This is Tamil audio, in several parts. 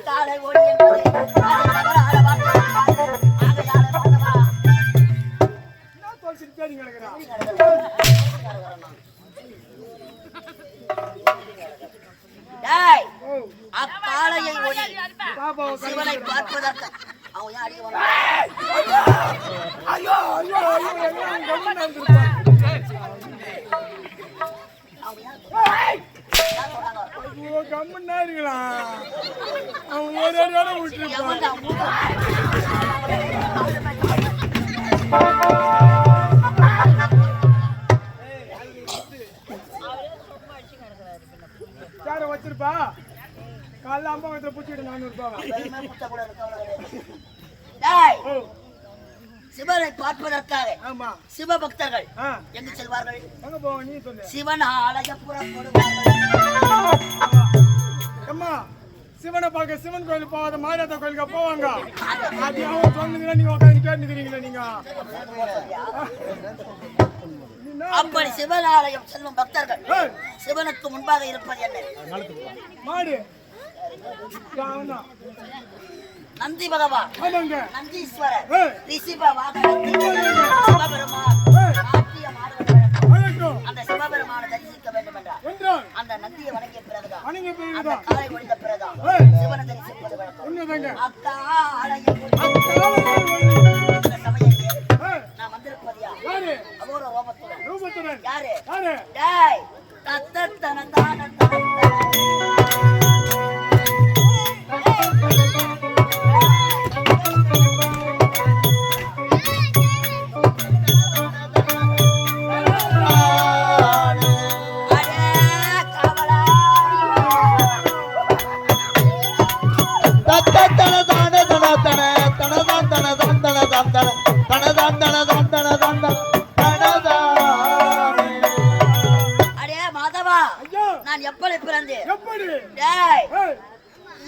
打的我 ஐயோ கம்முன்னா இருக்கலாம் அவன் ஒரு அடியோட விட்டுருப்பான்? யாரை வச்சிருப்பா? காலைல அம்மா வயிற்றுல பிடிச்சிட்டு நானூறு ரூபாய் சிவனை பார்ப்பதற்காக ஆமா. சிவபக்தர்கள் ஆ. எங்கு செல்வார்கள்? சிவன் அம்மா சிவனை பார்க்க சிவன் கோயில் போகாத மாரியாத்தா கோயிலுக்கு போவாங்க. அது அவன் சொன்னீங்களா நீங்க உட்காந்து கேட்டுக்கிறீங்களா நீங்க? அப்படி சிவன் ஆலயம் செல்லும் பக்தர்கள் சிவனுக்கு முன்பாக இருப்பது என்ன? மாடு. நந்தி பகவான். நந்தீஸ்வரர். ரிஷிப வாகனத்தில் வணங்கிய பிறகுதான் காலை ஒழிந்த பிறகுதான் ஏய். சிவனை தரிசிப்பது வழக்கம். உண்மைதாங்க. அக்கா ஆலயம்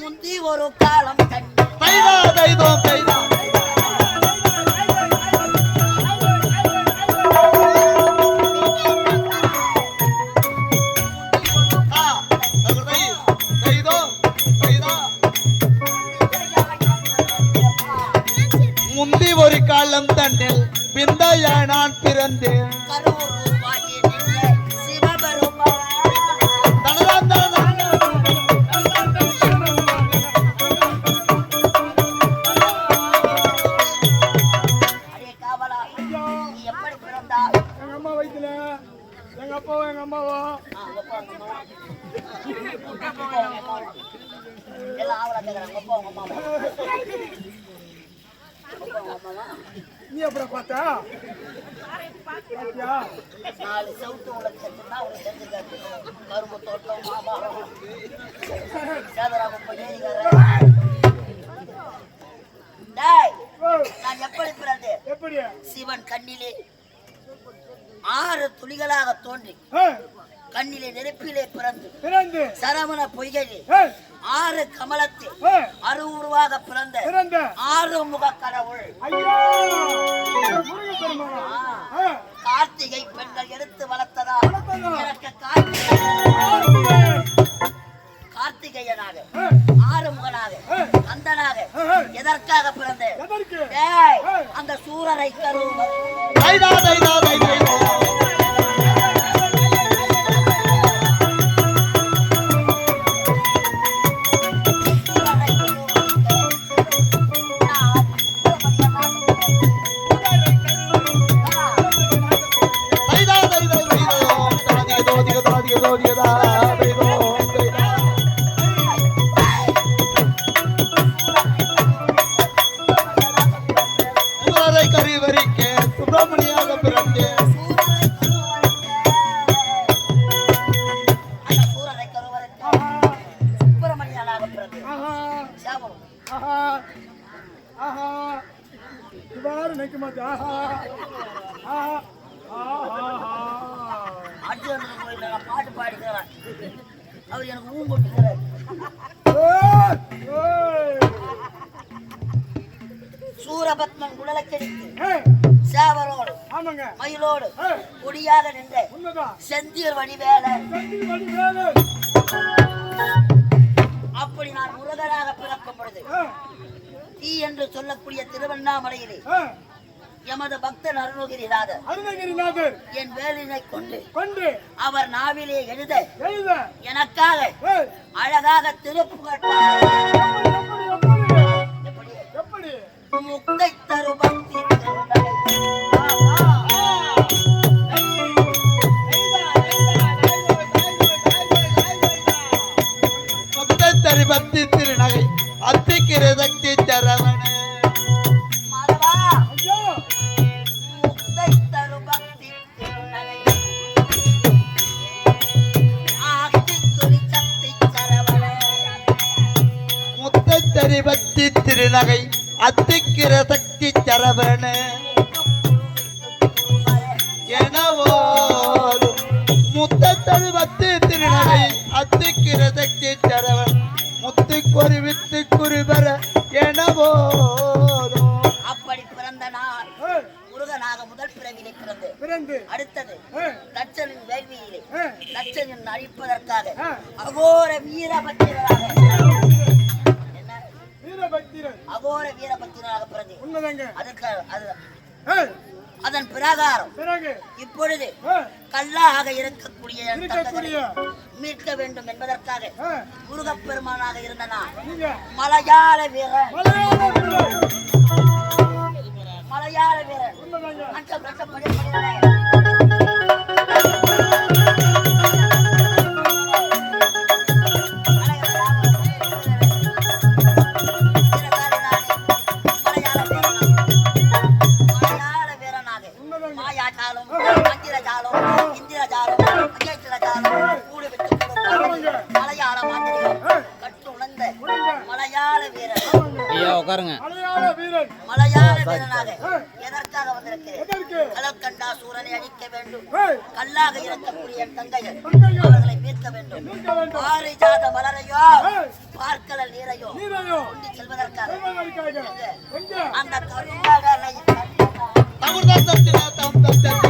முந்தி ஒரு காலம் கண்டு. தைதா தைதோம் தைதா ஆ, தை, தைதோ, தைதா. முந்தி ஒரு காலம் தன்னில் பிந்தைய நான் பிறந்தேன். எப்படி பிறந்தா? எங்க அம்மா வயித்துல. எங்க அப்பாவும் எங்க அம்மாவா? நீ எப்படி பார்த்தா? நாலு செவுத்து செத்துனா உனக்கு தெரிஞ்சுக்காது கரும்பு தோட்டம் மாமரம். சேதராம ஓ, நான் எப்படி சிவன் கண்ணிலே ஆறு துளிகளாக தோன்றி கண்ணிலே நெருப்பிலே பிறந்து பிறந்து. சரவண பொய்கையில் ஆறு கமலத்தில் ஏய், அரு உருவாக பிறந்த ஆறு முக கடவுள். கார்த்திகை பெண்கள் எடுத்து வளர்த்ததா? எனக்கு கார்த்திகை. கார்த்திகேயன். கார்த்திகேயனாக ஆறுமுகனாக ஏய், எதற்காக பிறந்தேன். அந்த சூரரை தரும் தைதா தைதா தைதா சூரபத்மன் குடலை கெடுத்து ஏய், சேவலோடு மயிலோடு கொடியாக நின்ற செந்தியர் வடிவேல. அப்படி நான் முருகனாக பிறக்கும் பொழுது தீ என்று சொல்லக்கூடிய திருவண்ணாமலையிலே. எமது பக்தர் அருணகிரிநாதர். அருணகிரிநாதர். என் வேலினை கொண்டு கொண்டு அவர் நாவிலே எழுத. எழுத. எனக்காக அழகாக திருப்புகழ்? எப்படி முக்தை தரு பக்தி பக்தி திருநகை அத்திக்கிற சக்தி சரவண. எனவோ முத்தத்தரி பக்தி திருநகை அத்திக்கிற சக்தி சரவண. முத்து குறி வித்து குறிபர எனவோ அப்படி பிறந்த ஏய், முருகனாக முதல் பிறவிலே பிறந்து பிறந்து. அடுத்தது ஏய், தட்சனின் வேள்வியிலே ஏய், தட்சனின் அழிப்பதற்காக. அகோர வீரபத்திரராக வீரபக்திரன் அகோர உண்மைதாங்க அது அதன் பிரகாரம் பிறகு. இப்பொழுது கல்லாக இருக்கக்கூடிய மீட்க வேண்டும் என்பதற்காக முருகப்பெருமானாக இருந்த நான் மலையாள வீரன். மலையாள வீரர். மலையாள வீரன். ஐயா உட்காருங்க. மலையாள வீரன். மலையாள வீரனாக எதற்காக வந்திருக்கிறேன் எதற்கு? கலக்கண்டா சூரனை அழிக்க வேண்டும். கல்லாக இருக்கக்கூடிய தங்கைகள். அவர்களை மீட்க வேண்டும். பாரிஜாத மலரையோ பார்க்கல நீரையோ நீரையோ. கொண்டு செல்வதற்காக. அந்த தகுதா தத்தினா தம் தத்தினா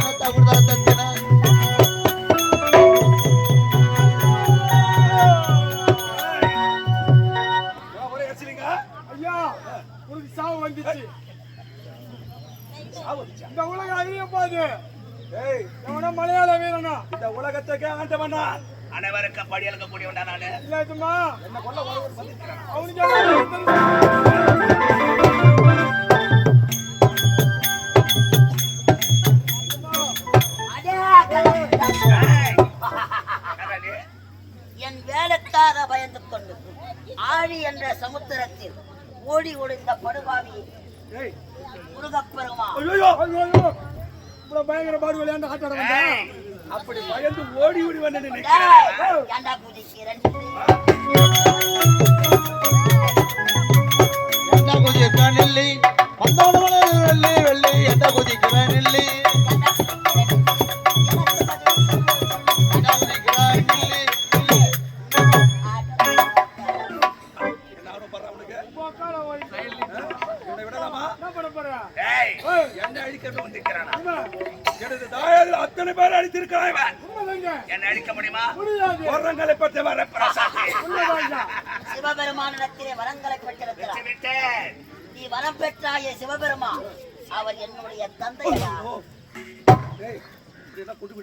இந்த உலகம் அழிய போகுது எவனா மலையாள வீரனா? இந்த உலகத்துக்கு ஆண்டவனா? அனைவருக்கும் படியலுக்கு கூடியவன்டா நானு என்ன கொல்ல அவனுக்கு. என் வேலைக்காக பயந்து கொண்டு ஆழி என்ற சமுத்திரத்தில் ஓடி ஒளிந்த படுபாவி பயங்கர பாடு விளையாண்டு ஆட்டாட வந்தா? அப்படி பயந்து ஓடி ஓடி வந்து நினைக்கிறேன். என்ன அழிக்கிறது வந்திருக்கிறானா? எனது அத்தனை பேர் உண்மைதாங்க. என்னை அழிக்க முடியுமா? முடியாது ஒரங்களை பற்றி வர பிரசாதி உண்மைதாங்க. சிவபெருமானிடத்திலே வரங்களை பெற்றிருக்கிறார். விட்டேன் நீ வரம் பெற்றாய சிவபெருமான். அவர் என்னுடைய தந்தையா? கூட்டு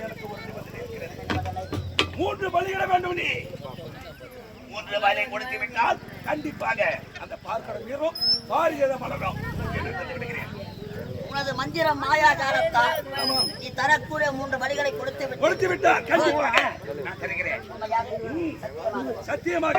எனக்கு ஒரு நிபந்தனை இருக்கிறது மூன்று பலியிட வேண்டும் நீ மூன்று பலி கொடுத்து விட்டால் கண்டிப்பாக அந்த பார்க்கட நீரும் பாரிஜாத மலரும். உனது மந்திர மாயாஜாலத்தால் நீ தரக்கூடிய மூன்று வழிகளை கொடுத்து கொடுத்து விட்டார் சத்தியமாக.